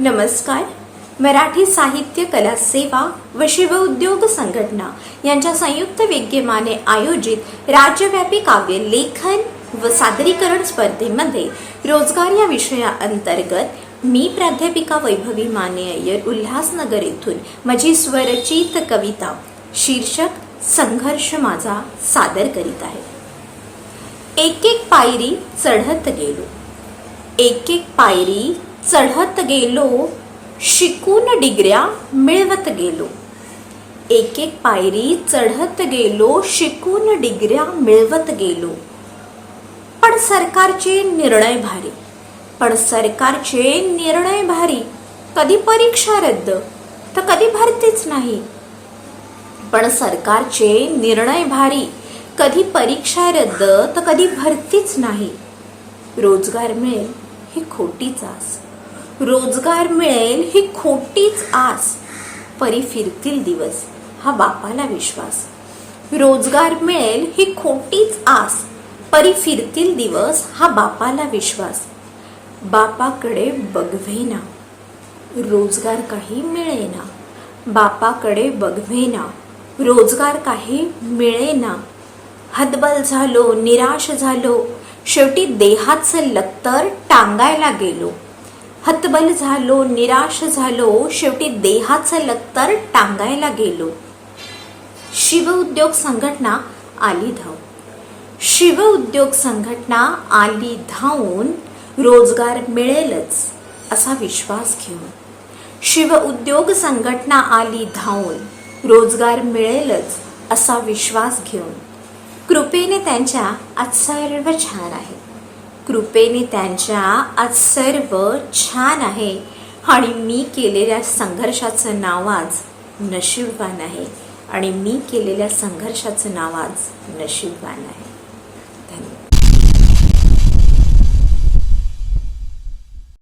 नमस्कार. मराठी साहित्य कला सेवा व शिवउद्योग संघटना यांच्या संयुक्त विद्यमाने आयोजित राज्यव्यापी काव्य लेखन व सादरीकरण स्पर्धेमध्ये रोजगार या विषयाअंतर्गत मी प्राध्यापिका वैभवी माने अय्यर उल्हासनगर येथून माझी स्वरचित कविता शीर्षक संघर्ष माझा सादर करीत आहे. एक एक पायरी चढत गेलो. एक एक पायरी चढत गेलो शिकून डिग्र्या मिळवत गेलो. एक एक पायरी चढत गेलो शिकून डिग्र्या मिळवत गेलो. पण सरकारचे निर्णय भारी. पण सरकारचे निर्णय भारी. कधी परीक्षा रद्द? तर कधी भरतीच नाही. पण सरकारचे निर्णय भारी. कधी परीक्षा रद्द तर कधी भरतीच नाही. रोजगार मिळेल. ही खोटीच आस. रोजगार मिळेल ही खोटीच आस. परी फिरतील दिवस हा बापाला विश्वास. रोजगार मिळेल ही खोटीच आस. परी फिरतील दिवस हा बापाला विश्वास. बापाकडे बघवेना. रोजगार काही मिळेना. बापाकडे बघवेना. रोजगार काही मिळेना. हतबल झालो निराश झालो शेवटी देहाचं लत्तर टांगायला गेलो. हतबल झालो निराश झालो शेवटी देहाचं लत्तर टांगायला गेलो. शिवउद्योग संघटना आली धाव शिवउद्योग संघटना आली धावून रोजगार मिळेलच असा विश्वास घेऊन. शिव उद्योग संघटना आली धावून रोजगार मिळेलच असा विश्वास घेऊन. कृपेने त्यांच्या आज सर्व छान आहे. कृपेने त्यांच्या आज सर्व छान आहे. आणि मी केलेल्या संघर्षाचं नाव आज नशीबवान आहे. आणि मी केलेल्या संघर्षाचं नाव आज नशीबवान आहे.